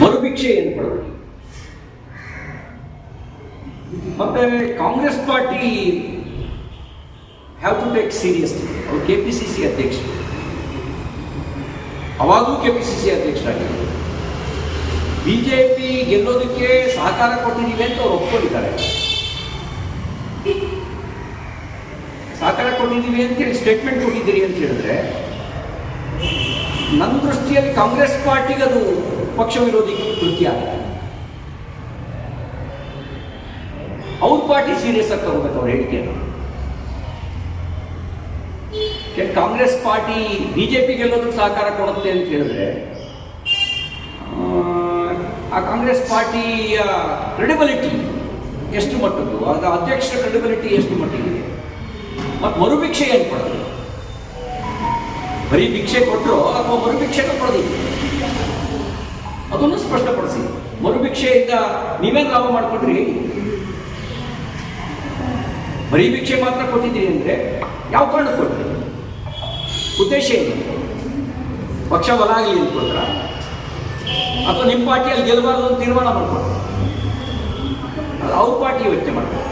ಮರುಭಿಕ್ಷೆ ಏನು ಕೊಡೋದು? ಮತ್ತೆ Congress party have to take seriously ಅವರು ಕೆ ಪಿ ಸಿ ಸಿ ಅಧ್ಯಕ್ಷರು. ಅವಾಗಲೂ ಕೆ ಪಿ ಸಿ ಸಿ ಅಧ್ಯಕ್ಷರಾಗಿದ್ದರು. ಬಿ ಜೆ ಪಿ ಗೆಲ್ಲೋದಕ್ಕೆ ಸಹಕಾರ ಕೊಟ್ಟಿದ್ದೀವಿ ಅಂತ ಅವ್ರು ಒಪ್ಕೊಂಡಿದ್ದಾರೆ. ಸಹಕಾರ ಕೊಟ್ಟಿದ್ದೀವಿ ಅಂತೇಳಿ ಸ್ಟೇಟ್ಮೆಂಟ್ ಕೊಟ್ಟಿದ್ದೀರಿ ಅಂತ ಹೇಳಿದ್ರೆ ನನ್ನ ದೃಷ್ಟಿಯಲ್ಲಿ ಕಾಂಗ್ರೆಸ್ ಪಾರ್ಟಿಗೆ ಅದು ಪಕ್ಷ ವಿರೋಧಿ ಕೃತ್ಯ ಅವ್ರ ಪಾರ್ಟಿ ಸೀರಿಯಸ್ ಆಗಿ ತಗೋಬೇಕು ಅವ್ರ ಹೇಳಿಕೆಯನ್ನು. ಕೆ- ಕಾಂಗ್ರೆಸ್ ಪಾರ್ಟಿ ಬಿಜೆಪಿ ಗೆಲ್ಲೋದಕ್ಕೆ ಸಹಕಾರ ಕೊಡುತ್ತೆ ಅಂತ ಹೇಳಿದ್ರೆ ಆ, ಕಾಂಗ್ರೆಸ್ ಪಾರ್ಟಿಯ ಕ್ರೆಡಿಬಿಲಿಟಿ ಎಷ್ಟು ಮಟ್ಟದ್ದು? ಅದರ ಅಧ್ಯಕ್ಷರ ಕ್ರೆಡಿಬಿಲಿಟಿ ಎಷ್ಟು ಮಟ್ಟಿಗೆ? ಮತ್ತು ಮರುಭಿಕ್ಷೆ ಏನು ಕೊಡೋದು? ಬರೀ ಭಿಕ್ಷೆ ಕೊಟ್ಟರು ಅಥವಾ ಮರುಭಿಕ್ಷೆಗೆ ಕೊಡೋದಿಲ್ಲ? ಅದನ್ನು ಸ್ಪಷ್ಟಪಡಿಸಿ. ಮರುಭಿಕ್ಷೆಯಿಂದ ನೀವೇ ಲಾಭ ಮಾಡಿಕೊಟ್ರಿ ಹೇಳಿ ಬರೀ ಭಿಕ್ಷೆ ಮಾತ್ರ ಕೊಟ್ಟಿದ್ದೀರಿ ಅಂದರೆ ಯಾವ ಕಾರಣ ಕೊಟ್ರಿ ಉದ್ದೇಶ ಏನು? ಪಕ್ಷ ಬಲ ಆಗಲಿ ಅಂತ ಕೊಟ್ರ ಅಥವಾ ನಿಮ್ಮ ಪಾರ್ಟಿಯಲ್ಲಿ ಗೆಲ್ಲಬಾರ್ದು ಅಂತ ತೀರ್ಮಾನ ಮಾಡ್ಕೊಟ್ರ ಅದು ಅವ್ರ ಪಾರ್ಟಿ ಯೋಚನೆ ಮಾಡ್ತಾರೆ